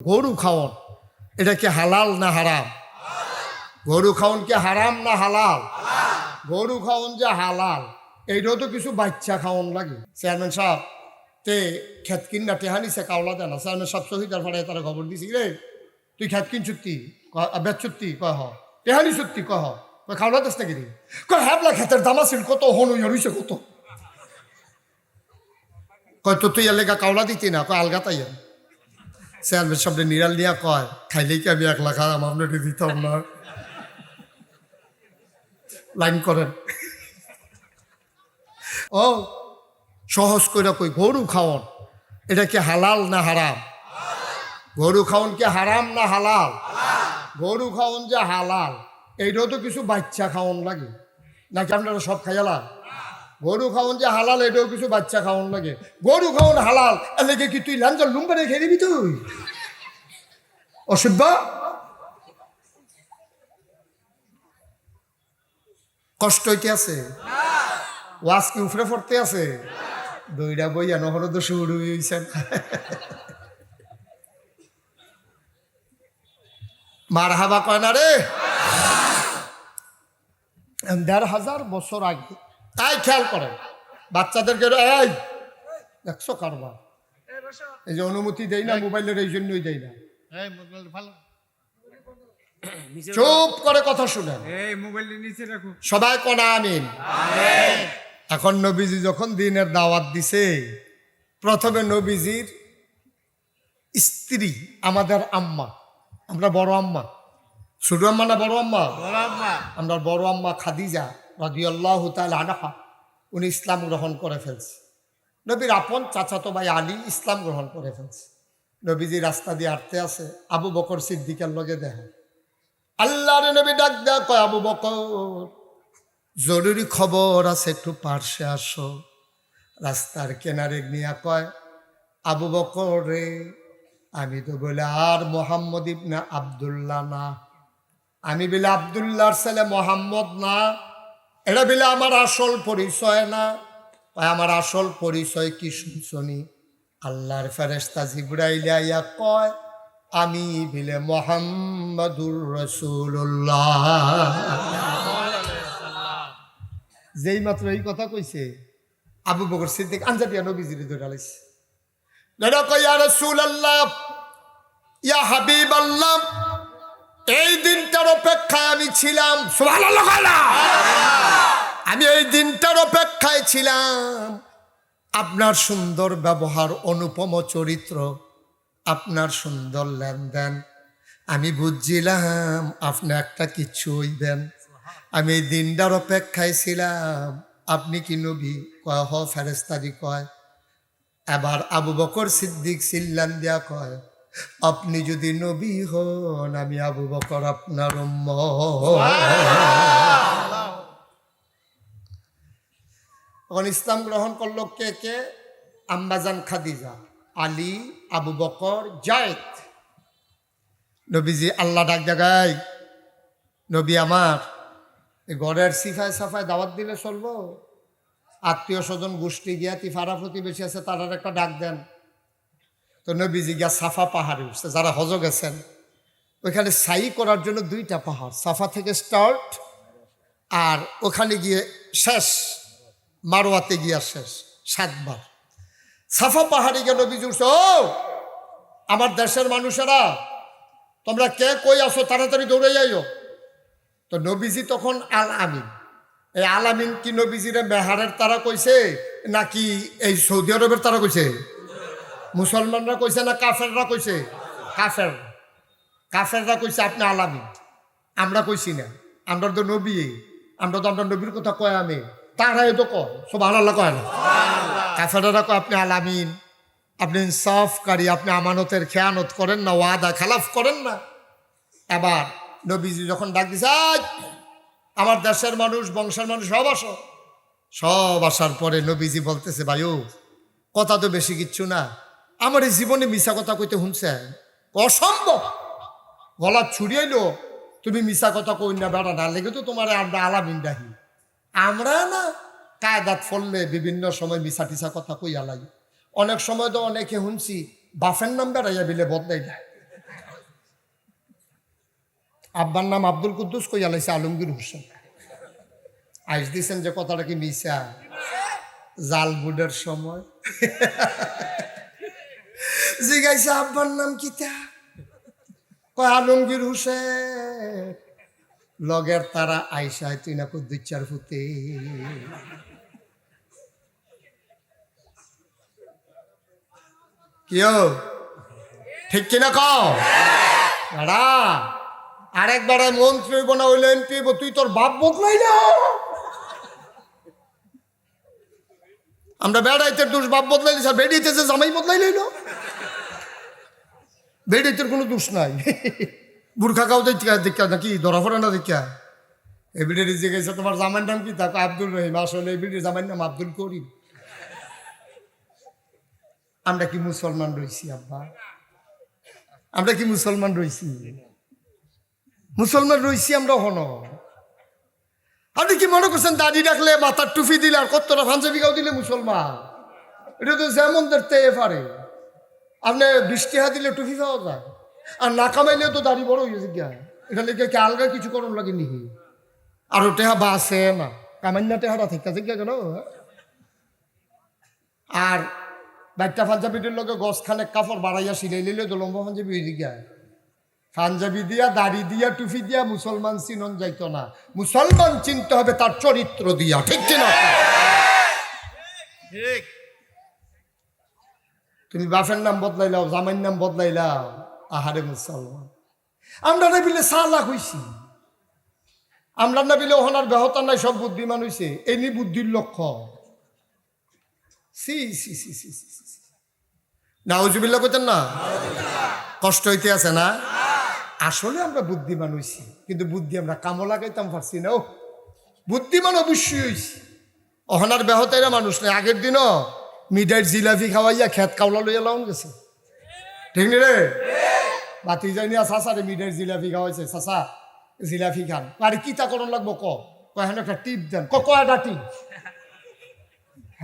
গরু খাওয়ন এটা কি হালাল না হারাম? গরু খাওয়ন কি হারাম না হালাল? গরু খাওয়ন যে হালাল, এইটাও তো কিছু বাচ্চা খাওয়ন লাগে। চেয়ারম্যান সাহেব, তে খেত কিনা টেহানি সে কাওলা দেয় না চেয়ারম্যান সাহেব শহীদার ফাড়ে তারা খবর দিছি রে তুই খেত কিন চুক্তি? বেচ চুক্তি? কয়, হ। টেহানি চুক্তি? কয়, হ। খাওলা দেশ নাকি কয় হ্যাবলা খেতের দাম আছিল কত? হন হইছে কত? কয় তো তুই এলাকা কাওলা দিতি না। কয়, আলগা তাই কয়, খাইলেই কি আমি এক দিতাম না? লাইন করেন। ও, সহজ করে কই, গরু খাওন, এটা কি হালাল না হারাম? গরু খাওন কি হারাম না হালাল? গরু খাওন যে হালাল, এইটাও তো কিছু বাচ্চা খাওয়ন লাগে, নাকি আপনারা সব খাইয়ালা গরু খাওয়ন যে হালাল, এটাও কিছু বাচ্চা খাওয়ন লাগে। গরু খাওয়ন হালাল এলাকে কি তুই লাঞ্জার লুম্বারে খেয়ে দিবি তুই? অসভ্য? কষ্ট হইতে আছে? ওয়াজ কি উফরে পড়তে আছে? দইটা বইয়া নহর তো শুরু হয়েছেন মার হাবা কয় না রে? দেড় হাজার বছর আগে তাই খেয়াল করেন। বাচ্চাদেরকে এই একশো কারবার? এই যে অনুমতি দেই না মোবাইলের এই জন্যই দেই না। চুপ করে কথা শুনেন। সবাই কনা আমিন। এখন নবীজি যখন দিনের দাওয়াত দিছে প্রথমে নবীজির স্ত্রী আমাদের আম্মা। আমরা বড় আম্মা। ছোট আম্মা না বড় আম্মা। আমরা বড় আম্মা খাদিজা। রাদিয়াল্লাহু তাআলা আনহা, উনি ইসলাম গ্রহণ করে ফেলছে। নবীর আপন চাচাতো ভাই আলী ইসলাম গ্রহণ করে ফেলছে। নবীজি রাস্তা দিয়ে হাঁটতে আছে আবু বকর সিদ্দিকের লগে দেখা। আল্লাহর নবী ডাক দেয়া কয়, আবু বকর, জরুরি খবর আছে, একটু পার্শ্বে আসো। রাস্তার কেনারে নিয়ে কয়, আবু বকর রে, আমি তো বলে, আর মোহাম্মদ ইবনা আবদুল্লাহ না। আমি বলে, আবদুল্লাহর ছেলে মোহাম্মদ না। এটা বলে, আমার আসল পরিচয় না। কয়, আমার আসল পরিচয় কি শুনছনি? আল্লাহর ফেরেস্তা জিব্রাইল কয়, আমি বিলে, মোহাম্মদুর রসুল্লাহ যেই মাত্র এই কথা কইছে, আবু বকর সিদ্দিক আনজাবিয়া নবীজির ধরে আলাইছে। দাদা কই ইয়া রাসূলুল্লাহ, ইয়া হাবিবাল্লাহ। এই দিনটার অপেক্ষায় আমি ছিলাম? আমি এই দিনটার অপেক্ষায় ছিলাম। আপনার সুন্দর ব্যবহার অনুপম চরিত্র আপনার সুন্দর লেনদেন আমি বুঝছিলাম আপনি একটা কিছু হইবেন আমি এই দিনটার অপেক্ষায় ছিলাম। আপনি কি নবী? কয় হ ফেরেস্তারি কয়। এবার আবু বকর সিদ্দিক সিল্লান দিয়া কয় আপনি যদি নবী হন, আমি আবু বকর আপনার তখন ইসলাম গ্রহণ করল কে কে? আম্বাজান খাদিজা, আলী, আবু বকর, জায়দ। নবীজি আল্লাহ ডাক জাগাই নবী আমার ঘরের সিফায় সাফায় দাওয়াত দিলে চলবো? আত্মীয় স্বজন গোষ্ঠী গিয়া তি ফারা প্রতিবেশী আছে, তারার একটা ডাক দেন। তো নবীজি গিয়া সাফা পাহাড়ে উঠছে, যারা হজ গেছেন। ওইখানে সাই করার জন্য দুইটা পাহাড়, সাফা থেকে স্টার্ট আর ওখানে গিয়ে শেষ মারোয়াতে গিয়া শেষ, সাতবার। সাফা পাহাড়ে গিয়ে নবীজি উঠছে, ও, আমার দেশের মানুষেরা, তোমরা কে কই আসো তাড়াতাড়ি দৌড়ে যাইও তো নবীজি তখন আল আমিন এই আল আমিন কি নবীজিরে মেহারের তারা কইছে, নাকি এই সৌদি আরবের তারা কইছে? মুসলমানরা কইছে না কাফেররা কইছে? কাফের। কাফেররা কইছে আপনি আলামিন আমরা কইছি না। আমরা তো নবী। আমরা তো আমরা নবীর কথা কয় আমি? তারাই তো কয়। সব আল্লাহ কয় না? কাফেররা কয় আপনি আলামিন। আপনি ইনসাফকারী। আপনি আমানতের খেয়ানত করেন না ওয়াদা খেলাফ করেন না। এবার নবীজি যখন ডাক দিছে "আয়, আমার দেশের মানুষ বংশের মানুষ সব আসো। সব আসার পরে নবীজি বলতেছে ভাইও কথা তো বেশি কিচ্ছু না। আমার এই জীবনে মিশা কথা কইতে শুনছে অসম্ভব। গলা ছুড়িয়াইলো, তুমি মিশা কথা কই না বেড়া না লেগে তো তোমার আমরা আলামিন আমরা না কায়দাত ফললে বিভিন্ন সময় মিশা টিসা কথা কই আলাই অনেক সময় তো অনেকে শুনছি বাফের নাম বেড়াইয়া বিলে বদলাই দেয়। আব্বার নাম আব্দুল কুদ্দুস কই আলাইছে আলমগীর হোসেন। আইস দিছেন যে কথাটা কি মিশা জাল বুডের সময়। জিগাইছে আব্বার নাম কিতা কয়, আলমগীর হোসেন। লগের তারা আইসায় তুই না কুদ্দুচ্চার ফুতে। কিও ঠিক কিনা কও? দাঁড়া আরেকবার মন্ত্রী হইব না, হইলে এমপি তুই তোর বাপ বদলাই না? আমরা বেড়াইতে দোষ বাপ বদলাইলি, স্যার বেড়িতেছে, জামাই বদলাই লইল বেড়িতে কোনো দোষ নাই বুর্খা কাউ দেখা দেখা নাকি ধরা পড়ে না দেখা এবিডের জিজ্ঞেস তোমার জামাইর নাম কি তাকে আব্দুল রহিম আসলে এবিডের জামাইর নাম আব্দুল করিম আমরা কি মুসলমান রইছি আব্বা আমরা কি মুসলমান রইছি মুসলমান রইছি আমরা হন আপনি কি মনে করছেন দাড়ি রাখলে মাথার টুপি দিলে আর কতটা পাঞ্জাবি গাও দিলে মুসলমান এটা তো যেমন দেখতে পারে আপনি বৃষ্টি হাত দিলে টুপি পাওয়া যায়। আর না কামাইলে তো দাড়ি বড় হয়ে গেছে গিয়া। এটা লেগে কি আলগা কিছু করুন লাগে নিহি আর টেহা বা আছে না। কামাইনা টেহারা ঠিক আছে গিয়া কেন আর বাইকটা পাঞ্জাবিটির লগে গছ খানে কাপড় বাড়াইয়া সিলাই লিলে তো লম্বা পাঞ্জাবি হয়ে গিয়া। পাঞ্জাবি দিয়া, দাড়ি দিয়া, টুপি দিয়া মুসলমান চিনন যাইতো না। মুসলমান চিনতে হবে তার চরিত্র দিয়া, ঠিক কিনা ঠিক। তুমি বাপের নাম বদলাইলাও জামাইর নাম বদলাইলাও। আহারে মুসলমান। আমরা না বিলে সালা হইছি। আমরা না বিলে ওহনার বেহতা নাই, সব বুদ্ধিমান হইছে। এনি বুদ্ধির লক্ষ্য। সি সি সি সি সি সি। নাউজুবিল্লা কইতেন না? কষ্ট হইতে আছে না? আসলে আমরা বুদ্ধিমান হইছি, কিন্তু বুদ্ধি আমরা কামো লাগাইতাম পারছি না ও বুদ্ধিমান অবশ্যই হইছি। অহনার বেহতাইরা মানুষ নেই, আগের দিনও মিডাইট জিলাপি খাওয়াইয়া খেত কাউলা লইয়া লাউন গেছে। ঠিক নি রে? বাতি যাই নিয়া চাচারে মিডাইট জিলাপি খাওয়াইছে চাচা জিলাপি খান। আরে কিতা করণ লাগবো ক? কয় একটা টিপ দেন। ক কয়টা টিপ?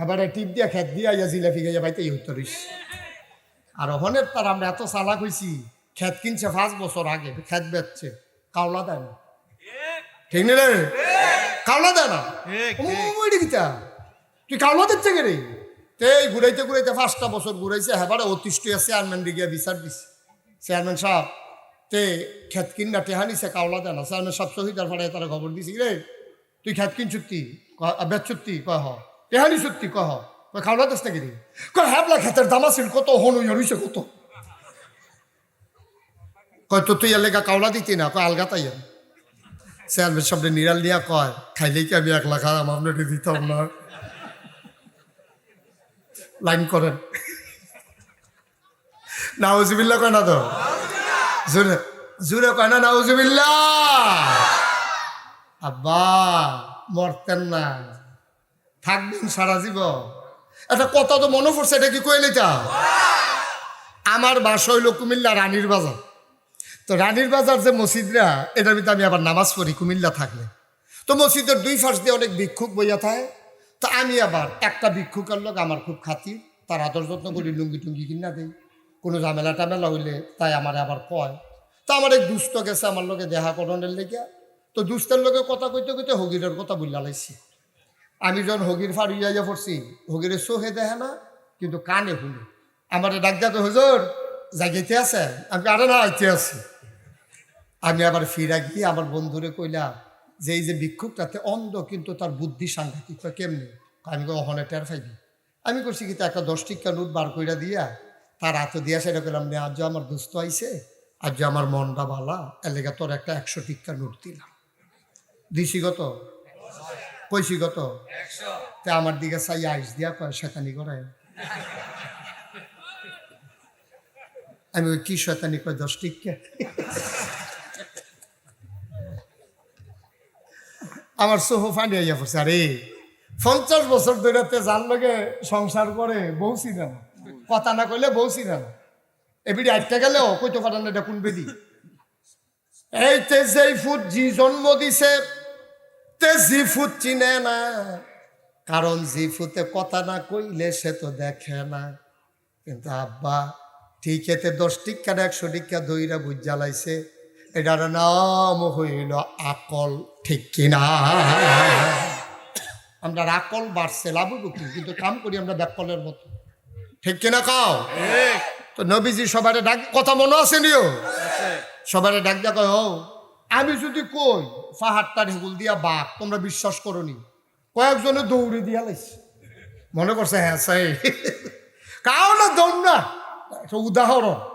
এবারে টিপ দিয়া খেত দিয়া ইয়া জিলাপি খাইয়া বাইতে উত্তরিস আর অহনের তার আমরা এত চালাক হইছি খেত কিনছে পাঁচ বছর আগে খেত বেচছে। কাউলা দেয় না। ঠিক নি রে? কাউলা দেয় না? তুই কাউলা দিচ্ছে কে রে? তে ঘুরাইতে ঘুরাইতে পাঁচটা বছর ঘুরাইছে, হেবারে অতিষ্ঠ চেয়ারম্যান দিকে বিচার দিছে। চেয়ারম্যান সাহেব, তে খেত কিনা টেহানিছে কাউলা দেয় না চেয়ারম্যান সাহেব শহীদার ফাড়ায় তারা খবর দিছি রে তুই খেত কিন চুক্তি? বেচ চুক্তি? কয়, হ। টেহানি চুক্তি? কয়, হ। কয় খাওলা দিস নাকি কয় হ্যাবলা খেতের দাম আছিল কত? হন হইছে কত? কয়, তো তুই এলাকা কাউলা দিতি না? কয়, আলগা তাই চেয়ারম্যান সামনে নিরাল নিয়া কয়, খাইলেই কি আমি এক লাখ আমার দিতাম না? লাইন করেন। নাউজুবিল্লা কয় না তো? জোরে জোরে কয় না নাউজুবিল্লা আব্বা, মরতেন না। থাকবেন সারা জীবন। একটা কথা তো মনে পড়ছে, এটা কি কয়ে নিতা আমার বাসা হইল কুমিল্লা রানীর বাজার। তো রানীর বাজার যে মসজিদরা, এটার ভিতরে আমি আবার নামাজ পড়ি, কুমিল্লা থাকলে। তো মসজিদের দুই ফাঁস দিয়ে অনেক ভিক্ষুক বইয়া থাকে। তো আমি আবার একটা ভিক্ষুকের লোক আমার খুব খাতির, তার আদর যত্ন করি, লুঙ্গি টুঙ্গি কিনা দেই। কোনো ঝামেলা টামেলা হইলে তাই আমার আবার কয়। তো আমার এক দুস্থ গেছে, আমার লোকে দেহা করণের লেগে তো দুস্থের লোকে কথা কইতে কইতে হগিরের কথা বললা লাইছি। আমি যখন হগির ফাড়িয়া ইয়া পড়ছি, হগিরের চোখে দেখে না, কিন্তু কানে শুনে। আমার ডাক দেখো হুজুর, জাগিতে আছে? আমি আরে না, আইতে আছি। আমি আবার ফিরা গিয়ে আমার বন্ধুরে কইলাম যে এই যে ভিক্ষুকটাতে অন্ধ কিন্তু তার বুদ্ধি সাংঘাতিক। কয় কেমনি? আমি অহনে টের ফাইবি আমি করছি কি তা একটা দশ টিকা নোট বার কইরা দিয়া তার হাতে দিয়া সেটা করলাম নে আজ আমার দুস্থ আইছে আজ আমার মনটা বালা এর লেগে তোর একটা একশো টিকা নোট দিলাম। দিছি কত কইছি কত তে আমার দিকে চাই আইস দিয়া কয় শেতানি করে। আমি ওই কি শয়তানি কয় দশ টিকা আমার সোহ ফানি আইয়া পড়ছে আরে, পঞ্চাশ বছর ধরে যার লগে সংসার করে বউছি না। কথা না কইলে বউছি না। এবিডি আটটা গেলেও কইতে পারেন এটা কোন বেদি এই তে যেই ফুট জি জন্ম দিছে, তে জি ফুট চিনে না। কারণ জি ফুতে কথা না কইলে সে তো দেখে না। কিন্তু আব্বা ঠিক এতে দশ টিকা একশো টিকা দইরা বুঝ জ্বালাইছে। এটার নাম হইল আকল ঠিক কিনা? আমরা আকল বাড়ছে লাভ কি? কিন্তু কাম করি আমরা ব্যাকলের মতো। ঠিক কিনা কাও? তো নবীজি সবারে ডাক কথা মনে আছে নিও? সবারে ডাক ডাক ও আমি যদি কই পাহাড়টা ঢেকুল দিয়া বাঘ তোমরা বিশ্বাস করনি। কয়েকজনে দৌড়ে দিয়া লাইছে। মনে করছে হ্যাঁ সাই। কাও না দৌড় না? উদাহরণ।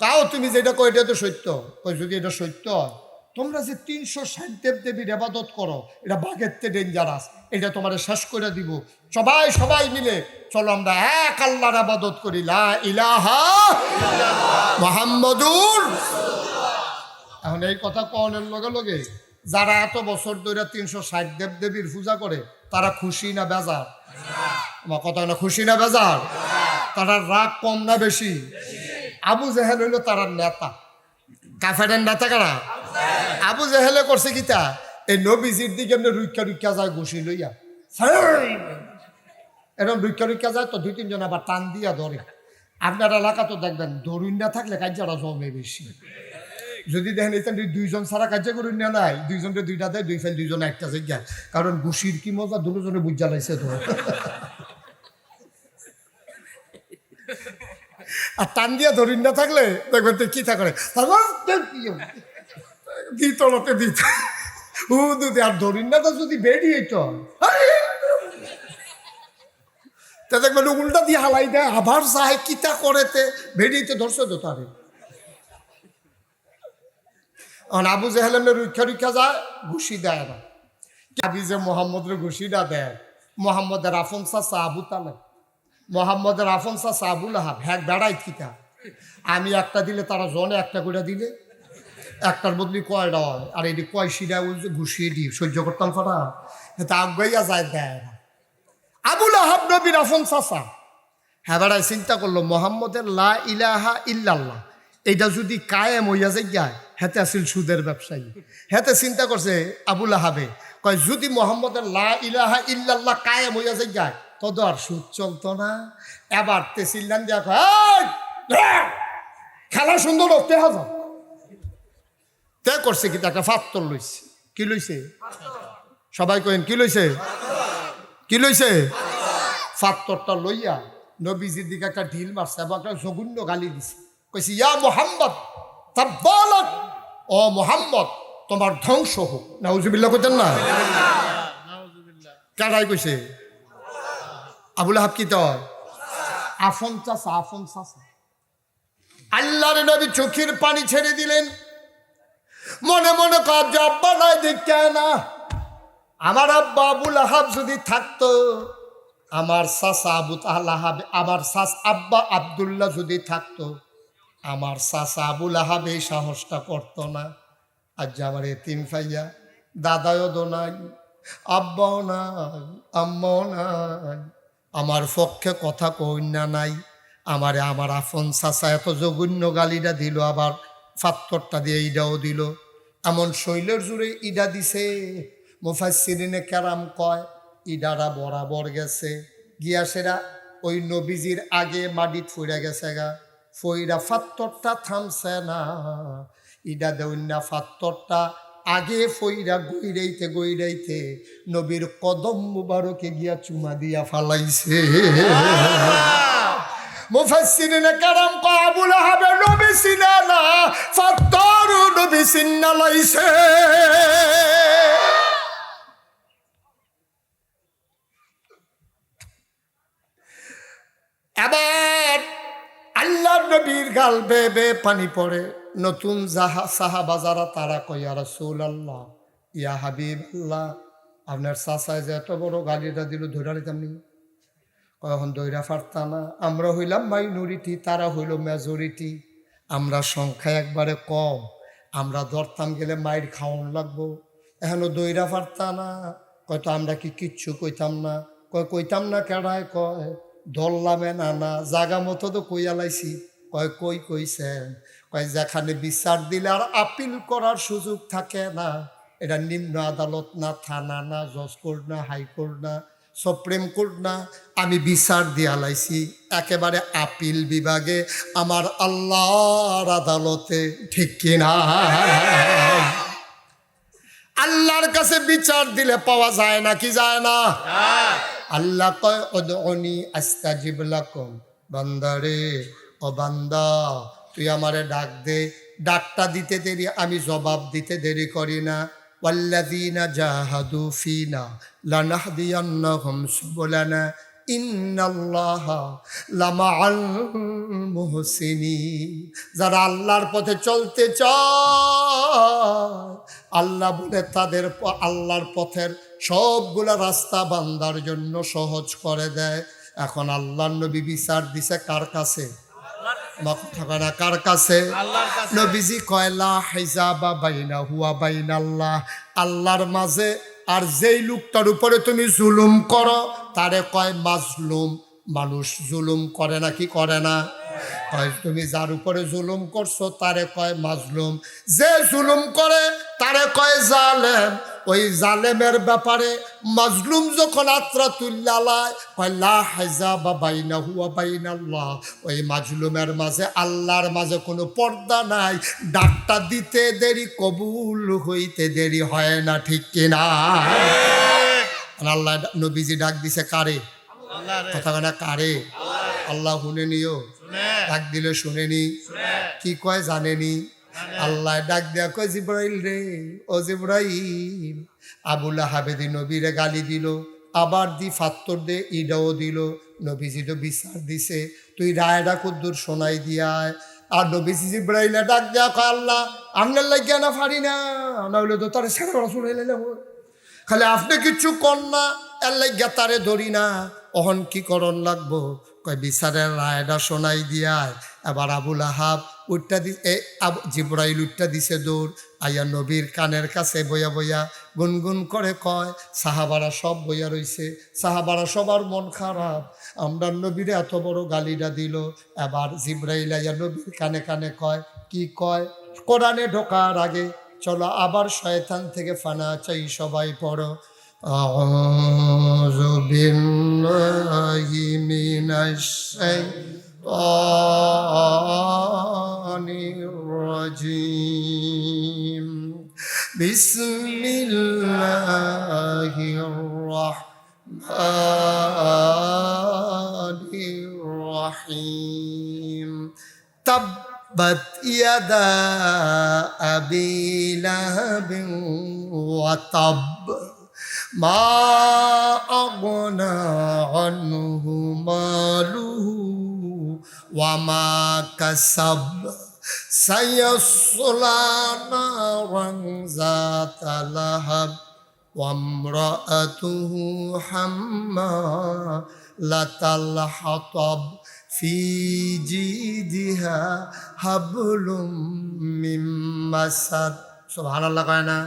তাও তুমি যেটা কো এটা তো সত্য। কই যদি এটা সত্য হয়, তোমরা যে তিনশো ষাট দেব দেবীর আবাদত করো, এটা বাঘের তে ডেঞ্জারাস এটা তোমার শেষ করে দিব। সবাই সবাই মিলে, চলো আমরা এক আল্লাহর আবাদত করি। লা ইলাহা মোহাম্মদুর এখন এই কথা কনের লগে লগে, যারা এত বছর ধরে তিনশো ষাট দেব দেবীর পূজা করে, তারা খুশি না বেজার? আমার কথা না, খুশি না বেজার? তারা রাগ কম না বেশি? আবু জেহেল হইল তার নেতা। কাফেরের নেতা কারা? আবু জেহেলে করছে কিতা? এই নবীজির দিকে এমনি রুইকা রুইকা যায় ঘুষি লইয়া। এরকম রুইকা রুইকা যায় তো দুই, তিনজন আবার টান দিয়া ধরে। আপনার এলাকা তো দেখবেন দরুন না থাকলে কার্যটা জমে বেশি। যদি দেখেন তাহলে দুইজন ছাড়া কার্য করুন না নাই দুইজনকে দুইটা দেয়, দুই ফেল দুইজন একটা জায়গা কারণ ঘুষির কি মজা, দুজনে বুঝা লাইছে তো। আর টান দিয়া ধরিন না থাকলে দেখবেন তো কি থাকে। দ্বিতলতে দিত। ও দুধে আর ধরিন না, তো যদি বেরিয়ে তো তা দেখবেন উল্টা দিয়ে হালাই দেয়, আবার চায় কিতা করেতে বেরিয়েতে ধরছে তো তারে। এখন আবু জেহেলের রুক্ষা রুক্ষা যায়, ঘুষি দেয় না। কাবি যে মোহাম্মদের ঘুষিটা দেয়, মোহাম্মদের আফন চাচা আবু তালে মোহাম্মদের আফন চাচা আবুল আহাব হ্যাক বেড়াই কিতা আমি একটা দিলে তারা জনে, একটা করে দিলে। একটার বদলি কয়টা হয় আর এটি কয় ওই ঘুষিয়ে দিই সহ্য করতাম ফাটা। তা আগাইয়া যায়, দেয় না। আবুল আহাব নবীর আফন চাচা হ্যাঁ বেড়ায় চিন্তা করল, মোহাম্মদের লা ইলাহা ইল্লাল্লাহ এটা যদি কায়েম হইয়া যায় হেতে আসিল সুদের ব্যবসায়ী। হেতে চিন্তা করছে আবুল আহাবে, কয় যদি মোহাম্মদের লা ইলাহা ইল্লাল্লাহ কায়েম হইয়া যায় তত আর সুদ চলতো না। এবার তে চিল্লান দিয়া কয় "এই, এই, খেলা সুন্দর হতে হাজার তে করছে কি একটা ফাত্তর লইছে। কি লইছে? সবাই কইন কি লইছে? কি লইছে? ফাত্তরটা লইয়া নবীজির দিকে একটা ঢিল মারছে এবং একটা জঘন্য গালি দিছে। কইছে ইয়া মোহাম্মদ তাব্বালাক। ও মোহাম্মদ তোমার ধ্বংস হোক। নাউজুবিল্লাহ কইতেন না? কারাই কইছে আবুল হাব কি তয় আফন চাষা আফন চাষা আল্লাহর নবী চোখের পানি ছেড়ে দিলেন। মনে মনে কাজ আব্বা নাই, দেখতে না। আমার আব্বা আবুল আহাব যদি থাকতো, আমার সাসা আবু আহাব, আমার সাস আব্বা আবদুল্লাহ যদি থাকতো, আমার সাসা আবুল আহাব এই সাহসটা করতো না। আজ আমার এতিম ফাইয়া দাদাও দো নাই, আব্বাও নাই, আম্মাও নাই। আমার পক্ষে কথা কন্যা নাই। আমারে আমার আফন চাচা এত জঘন্য গালিটা দিল, আবার ফাত্তরটা দিয়ে ইডাও দিল। এমন শৈলের জুড়ে ইডা দিছে মুফাসিরিনে ক্যারাম কয় ইডারা বরাবর গেছে। গিয়া সেরা ওই নবীজির আগে মাটিত ফুইরা গেছে গা। ফইরা ফাত্তরটা থামছে না ইডা দেউন্না ফাত্তরটা আগে ফইরা গইরাইতে গইরাইতে নবীর কদম মুবারকে গিয়া চুমা দিয়া ফালাইছে। মুফাসসিরিনে কারাম কাবুল হবে নবী সিনালা ফাত্তর নবী সিন্না লাইছে এবার আল্লাহ নবীর গাল বে বে পানি পড়ে। নতুন জাহা সাহাবা যারা তারা কইয়া রসুল আল্লাহ ইয়া হাবিব আল্লাহ আপনার চাষায় যে এত বড় গালিটা দিল ধরে নিতাম নি? কখন দৈরা পারতা না। আমরা হইলাম মাইনরিটি তারা হইল মেজরিটি আমরা সংখ্যা একবারে কম। আমরা ধরতাম গেলে মাইর খাওয়ান লাগবো। এখনও দৈরা পারতা না। কয়তো আমরা কি কিচ্ছু কইতাম না? কয়, কইতাম না কেডায়? কয়, ধরলামে না না। জাগা মতো তো কইয়া লাইছি। কয় কই কইছেন? কয় যেখানে বিচার দিলে আর আপিল করার সুযোগ থাকে না এটা নিম্ন আদালত না থানা না জজ কোর্ট না হাইকোর্ট না সুপ্রিম কোর্ট না আমি বিচার দিয়া লাইছি। একেবারে আপিল বিভাগে আমার আল্লাহর আদালতে ঠিক কিনা? আল্লাহর কাছে বিচার দিলে পাওয়া যায় না কি যায় না? আল্লাহ কয় অনি আস্তাজিব লাকুম বান্দারে ও বান্দা, তুই আমারে ডাক দে। ডাকটা দিতে দেরি, আমি জবাব দিতে দেরি করি না। ওয়াল্লাযীনা জাহাদু ফিনা সুবুলানা। ইন্নাল্লাহা লামাআল মুহসিনিন। যারা আল্লাহর পথে চলতে চায়, আল্লাহ বলে তাদের আল্লাহর পথের সবগুলা রাস্তা বান্দার জন্য সহজ করে দেয়। এখন আল্লাহ নবী বিচার দিছে কার কাছে? কার কাছে? নবীজি কয়লা হাইজাবা বাইনা হুয়া বাইনা আল্লাহ আল্লাহর মাঝে আর যেই লোকটার উপরে তুমি জুলুম করো তারে কয় মাজলুম মানুষ জুলুম করে না কি করে না? কয় তুমি যার উপরে জুলুম করছ তারে কয় মাজলুম। যে জুলুম করে তারে কয় জালেম। ওই জালেমের ব্যাপারে মাজলুম যখন আত্রা তুল্লালায় হাজা বা বাইনা হুয়া বাইনাল্লাহ। ওই মাজলুমের মাঝে আল্লাহর মাঝে কোনো পর্দা নাই। ডাকটা দিতে দেরি কবুল হইতে দেরি হয় না ঠিক কিনা আল্লাহ নবীজি ডাক দিছে কারে? কথা না কারে? আল্লাহ শুনে নিও। ডাক দিলে শুনেনি কি কয় জানেনি আল্লাহ ডাক দেয়া কয়, জিব্রাইল রে, ও জিব্রাইল। আবুল হাবেদি নবীরে গালি দিল, আবার দি ফাত্তর দে ইডাও দিল। নবীজি তো বিচার দিছে, তুই রায়ডা কদ্দুর শোনাই দিয়ায় আর নবীজি জিব্রাইলে ডাক দেয়া কয়, আল্লাহ আপনার লাগিয়া না পারি না না হইলে তো তার ছেড়ে শুনে নিলাম খালি আপনি কিছু কর না, এর লাগিয়া তারে ধরি না। অহন কি করণ লাগবো? কয়, বিচারের রায়টা শোনাই দিয়ায় এবার আবুল আহাব উঠটা দি এ আবু জিব্রাইল উঠটা দিছে দৌড় আইয়া নবীর কানের কাছে বইয়া বইয়া গুনগুন করে কয় সাহাবারা সব বইয়া রইছে সাহাবারা সবার মন খারাপ আমরা নবীরে এত বড় গালিটা দিল এবার জিব্রাইল আইয়া নবীর কানে কানে কয় কি কয় কোরআনে ঢোকার আগে চলো আবার শয়তান থেকে ফানা চাই সবাই পড়ো أعوذ بالله من الشيطان الرجيم. بسم الله الرحمن الرحيم. تبت يدا أبي لهب وطب ما أغنى عنه ماله وما كسب سيصلى نارا ذات لهب وامرأته حمالة الحطب في جيدها حبل من مسد সোহান আল্লাহ কয় না?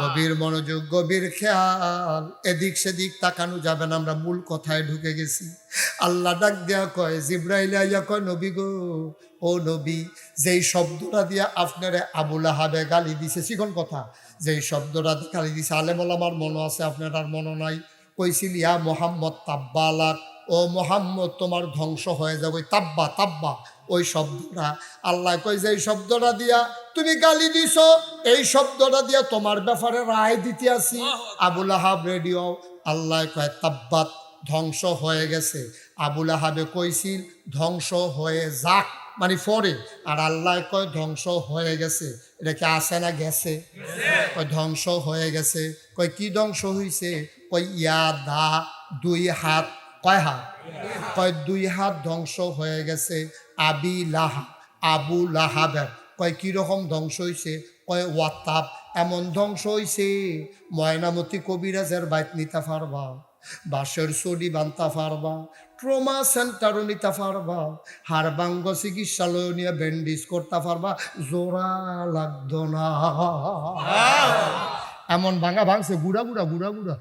গভীর মনোযোগ গভীর খেয়াল। এদিক সেদিক তাকানো যাবে না আমরা মূল কথায় ঢুকে গেছি। আল্লাহ ডাক দেয়া কয় জিব্রাইলে আইয়া কয় নবী গো ও নবী যেই শব্দটা দিয়ে আপনারে আবুল আহাবে গালি দিছে শিখন কথা যেই শব্দটা গালি দিছে আলেমল আমার মনে আছে আপনার আর মনে নাই। কৈছিল ইয়া মোহাম্মদ তাব্বালাক ও মোহাম্মদ, তোমার ধ্বংস হয়ে যাবে। তাব্বা তাব্বা, ওই শব্দটা। আল্লাহ কই যে, এই শব্দটা দিয়া তুমি গালি দিছ, এই শব্দটা দিয়া তোমার ব্যাপারে রায় দিতে আসি। আবুল আহাব রেডিও, আল্লাহ কয় তাব্বাত ধ্বংস হয়ে গেছে। আবুল আহাবে কইছিল, ধ্বংস হয়ে যাক মানে পরে। আর আল্লাহ কয়, ধ্বংস হয়ে গেছে। এটা কি আসে না গেছে? কয়, ধ্বংস হয়ে গেছে। কয়, কি ধ্বংস হইছে? কয়, ইয়া দা, দুই হাত কয় হাত? কয় দুই হাত ধ্বংস হয়ে গেছে আবি লাহা আবু লাহাবের। কয় কীরকম ধ্বংস হয়েছে কয় ওয়াতাপ এমন ধ্বংস হয়েছে ময়নামতি কবিরাজের বাইত নিতে পারবা বাসের চলি বানতে পারবা ট্রমা সেন্টারও নিতে পারবা হাড়বাঙ্গ চিকিৎসালয় নিয়ে ব্যান্ডেজ করতে পারবা জোড়া লাগতো না। এমন ভাঙা ভাঙছে বুড়া বুড়া বুড়া বুড়া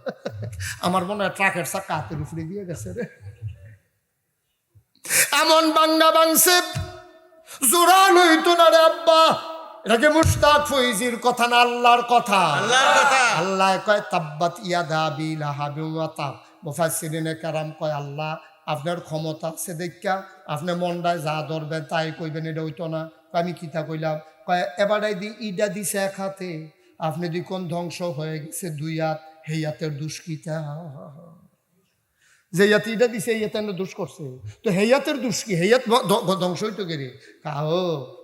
আমার মনে হয় ট্রাকের চাকা হাতের উপরে দিয়ে গেছে রে। এমন বাঙ্গা ভাঙছে জোড়া নইতো না রে আব্বা। এটাকে মুস্তাক ফৈজির কথা না আল্লাহর কথা? আল্লাহ কয় তাব্বাত ইয়াদা বিল হাবি ওয়া তাব মুফাসসিরিনে কারাম কয় আল্লাহ আপনার ক্ষমতা আছে দেখা আপনি মন্ডায় যা ধরবেন তাই কইবেন এটা হইতো না। আমি কিতা কইলাম? কয় এবারে দি ইডা দিছে এক হাতে। আপনি দুই কোন ধ্বংস হয়ে গেছে, দুই হাত হে হাতের দুষ্কৃতা যে ইয়াতে ইটা দিছে ইয়াতে দোষ করছে। তো হেয়াতের দোষ কি? হেয়াত ধ্বংস হইতো গেরে কাহো,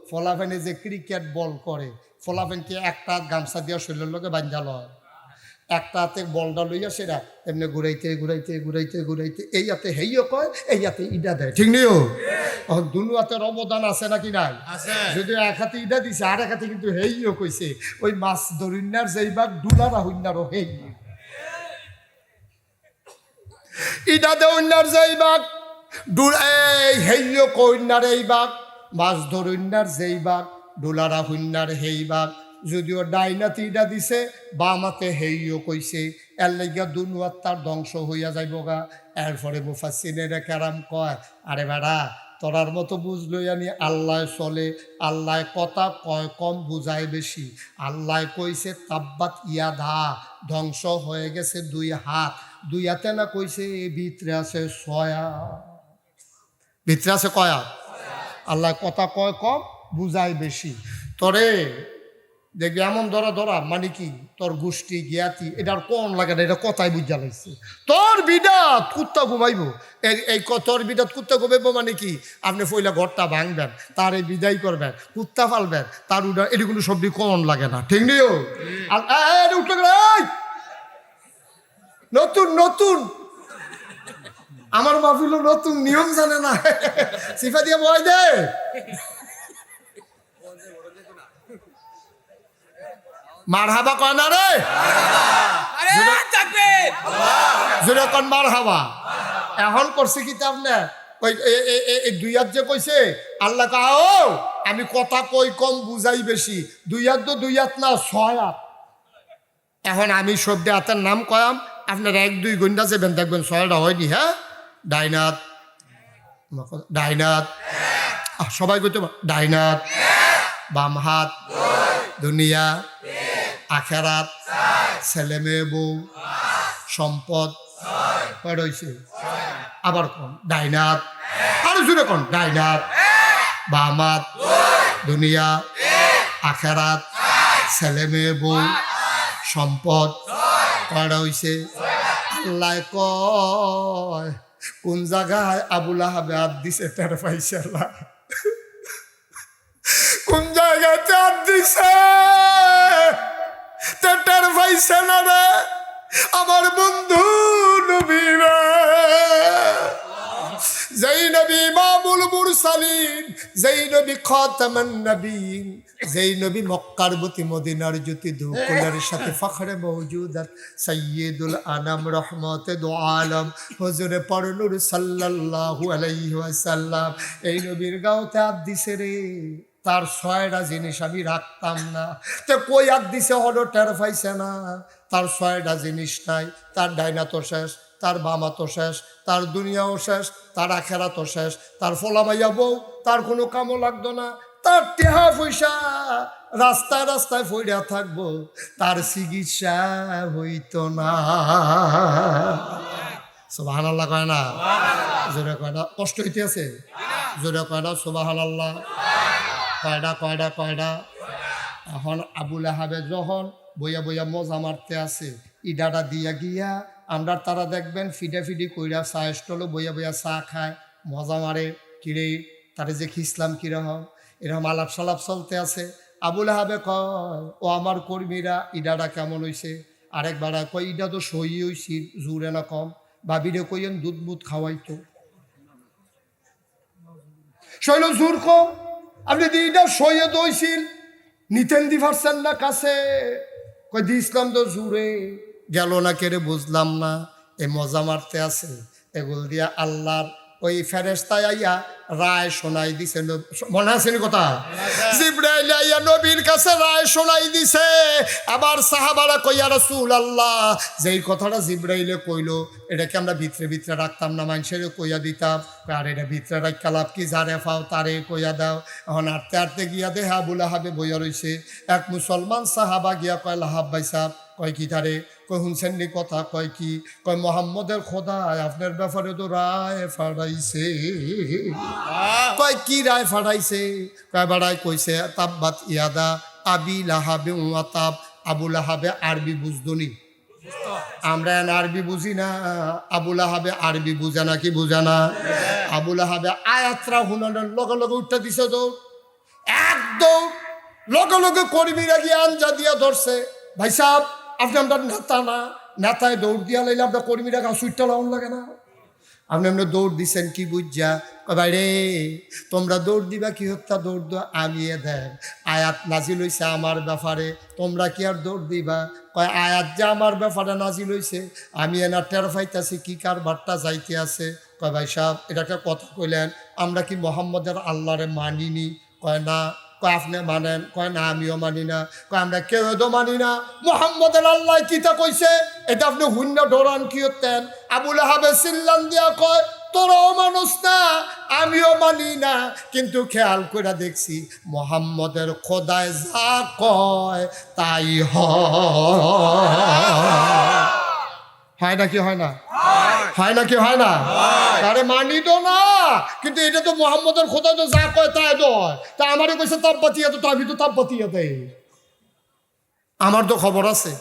ফলাফেনে যে ক্রিকেট বল করে, ফলাফেনকে একটা গামছা দিয়া শরীরের লোকে বাঞ্জাল লয়। একটা হাতে বলটা লইয়া সেটা এমনি ঘুরাইতে ঘুরাইতে ঘুরাইতে ঘুরাইতে এই হাতে হেইও কয় এই হাতে ইটা দেয়। ঠিক নিও এখন দুনু হাতের অবদান আছে নাকি নাই? যদি এক হাতে ইটা দিছে আর এক হাতে কিন্তু হেইও কইছে ওই মাছ ধরিনার যেই ভাগ ডুলারা হইনারও হেই। ইটা দেউনার যেই ডুল এই হেইও কইনার এই ভাগ মাছ ধরিনার যেই বাঘ ডুলারা হইনার হেই ভাগ যদিও ডাইনাতে ইটা দিছে, বামাতে হেইও কইছে, এর লাগিয়া দুনুয়ার তার ধ্বংস হইয়া যাইব গা। এরপরে মুফাসিনের কেরাম কয়, আরে বেড়া, তোরার মতো বুঝলই আনি আল্লাহ চলে, আল্লাহ কথা কয় কম বুঝায় বেশি। আল্লাহ কইছে, তাব্বাত ইয়া ধা ধ্বংস হয়ে গেছে দুই হাত। দুই হাতে না কইছে, এ ভিতরে আছে ছয়া ভিতরে আছে কয়া আল্লাহ কথা কয় কম বুঝায় বেশি। তরে দেখবি এমন ধরা ধরা মানে কি? তোর গোষ্ঠী, জ্ঞাতি, এটার কোন লাগে না, এটা কথাই বুঝা লাগছে। তোর বিদাত কুত্তা ঘুমাইব। এই তোর বিদাত কুত্তা ঘুমাইব মানে কি? আপনি ফইলা ঘরটা ভাঙবেন, তার এই বিদায় করবেন, কুত্তা ফালবেন, তার উডা এটি কোনো সবজি কোন লাগে না, ঠিক নিও আর উঠে নতুন নতুন! আমার মাহফিল নতুন, নিয়ম জানে না। সিফা দিয়ে বয় দে! মার হাবা কয় না রে? জোরে কন মার হাবা এখন করছে কি তার দুই হাত যে কইছে আল্লাহ কাও আমি কথা কই কম বুঝাই বেশি। দুই হাত তো দুই হাত না ছয় হাত। এখন আমি সবদে হাতের নাম কয়াম আপনার এক দুই গন্ডা যাবেন দেখবেন ছয়টা হয়নি হ্যাঁ? ডাইনাত। ডাইনাত। আহ, সবাই কইতে পার- ডাইনাত। বাম হাত। দুনিয়া। আখেরাত, ছেলে মেয়ে, বউ, সম্পদ কয়টা আবার কোন? ডাইনাত আরও জুড়ে কোন? ডাইনাত বামাত, দুনিয়া, আখেরাত, ছেলে মেয়ে, বউ, সম্পদ কয়টা হয়েছে আল্লাহ কয়, কোন জায়গায় আবুল আহাবে হাত দিছে তার পাইছে কোন জায়গায় চার দিছে? পাইছে না রে আমার বন্ধু নবী রে যেই নবী মামুল মুরসালিন, যেই নবী খাতামান নবীন যেই নবী মক্কার বতি মদিনার জ্যোতি দুকুলের সাথে ফখরে মৌজুদাত সৈয়দুল আনাম রহমতে দো আলম, হজরে পরনুর সাল্লাল্লাহু আলাইহি ওয়াসাল্লাম। এই নবীর গাওতে দিছে রে তার ছয়টা জিনিস আমি রাখতাম না। তো কই হাত দিছে হলো টের পাইছে না। তার ছয়টা জিনিস নাই তার ডাইনা তো শেষ তার বামা তো শেষ তার দুনিয়াও শেষ তার আখেরা তো শেষ তার ফলামাইয়া বউ তার কোনো কামও লাগতো না। তার টেহা পয়সা রাস্তায় রাস্তায় ফইরা থাকব তার চিকিৎসা হইতো না। সোবাহান আল্লাহ কয় না? জোরে কয় না? কষ্ট হইতে আছে জোরে কয় না? সোবাহান আল্লাহ কয়ডা কয়ডা কয়ডা? এখন আবুল আহাবে যখন বইয়া বইয়া মজা মারতে আছে ইডাটা দিয়া গিয়া আমরা তারা দেখবেন ফিডা ফিডি কইরা চা স্টলে বইয়া বইয়া চা খায়, মজা মারে, কিরে তারে যে খিসলাম কীরকম? এরকম আলাপ সালাপ চলতে আছে। আবুল আহাবে কয়, ও আমার কর্মীরা ইডাটা কেমন হইছে? আরেক বাড়া কয়, ইডা তো সই হইছি জুড়ে না কম। ভাবিরে কইয়েন, দুধ বুধ খাওয়াইতো। শৈল জোর কম। আপনি দিদিটা সৈয়দ হয়েছিল নিতেন দি পারছেন না কাছে। কই দি ইসলাম তো জুড়ে গেল না কেড়ে বুঝলাম না। এই মজা মারতে আছে। এগুল দিয়া আল্লাহর ওই ফেরেস্তায় আইয়া রায় শোনাই দিছে মনে আছে কথা? জিব্রাইল আইয়া নবীর কাছে রায় শোনাই দিছে। আবার সাহাবারা কইয়া রাসূল আল্লাহ যেই কথাটা জিব্রাইলে কইলো, এটাকে আমরা ভিতরে ভিতরে রাখতাম না, মানুষের কইয়া দিতাম। আর এটা ভিতরে রাখা লাভ কি? যারে পাও তারে কইয়া দাও। এখন আটতে আটতে গিয়া দেহা বুলা হাবে বইয়া রইছে। এক মুসলমান সাহাবা গিয়া কয়, লাহাব ভাই সাহ কয় কি তারে? কয় শুনছেন নি কথা? কয় কি? কয় মোহাম্মদের খোদায় আপনার ব্যাপারে তো রায় ফাড়াইছে। কয় কি রায় ফাড়াইছে? কয় বাড়াই কইছে, তাব্বাত ইয়াদা আবি লাহাবে ওয়াতাব আবু লাহাবে আরবি বুঝদনি আমরা আরবি বুঝি না আবুল আহাবে আরবি বুঝে না কি বুঝে না? আবুল আহাবে আয়াত্রা হুনানের লগে লগে উঠতে দিছে তো। একদম লগে লগে কর্মীরা গিয়ে আনজা দিয়া ধরছে। ভাই সাহেব আপনি আপনার নেতা না, নেতায় দৌড় দিয়া লাইলে আপনার কর্মীরা গা সুইটটা লাউন লাগে না। আপনি আপনি দৌড় দিছেন কি বুঝছা কয় ভাই রে, তোমরা দৌড় দিবা কি হত্যা? দৌড় দো আমি এ দেখ আয়াত নাজিল হইছে আমার ব্যাপারে, তোমরা কি আর দৌড় দিবা? কয় আয়াত যে আমার ব্যাপারে নাজিল হইছে, আমি এনা টের পাইতাছি কি কারবারটা যাইতে আছে। কয় ভাই সাহেব, এটা একটা কথা কইলেন, আমরা কি মোহাম্মদের আল্লাহরে মানিনি? কয় না কয় আপনি মানেন কয় না আমিও মানি না কয় আমরা কেউ তো মানি না। মোহাম্মদের আল্লাহ কিতা কইছে? এটা আপনি ডরান কি হতেন আবুল হাবে সিল্লান দিয়া কয় তোরাও মানুষ না আমিও মানি না। কিন্তু খেয়াল করে দেখছি মোহাম্মদের খোদায় যা কয় তাই হয়। হয় নাকি হয় না? হয়। নাকি হয় না? আরে মানি তো না। কিন্তু এটা তো মোহাম্মদের খোদা তো যা কয় তাই নয় তা আমারও কইছে তাপ বাতিয়া তো আমি তো তাপ বাতিয়া দেয় আমার তো খবর আছে।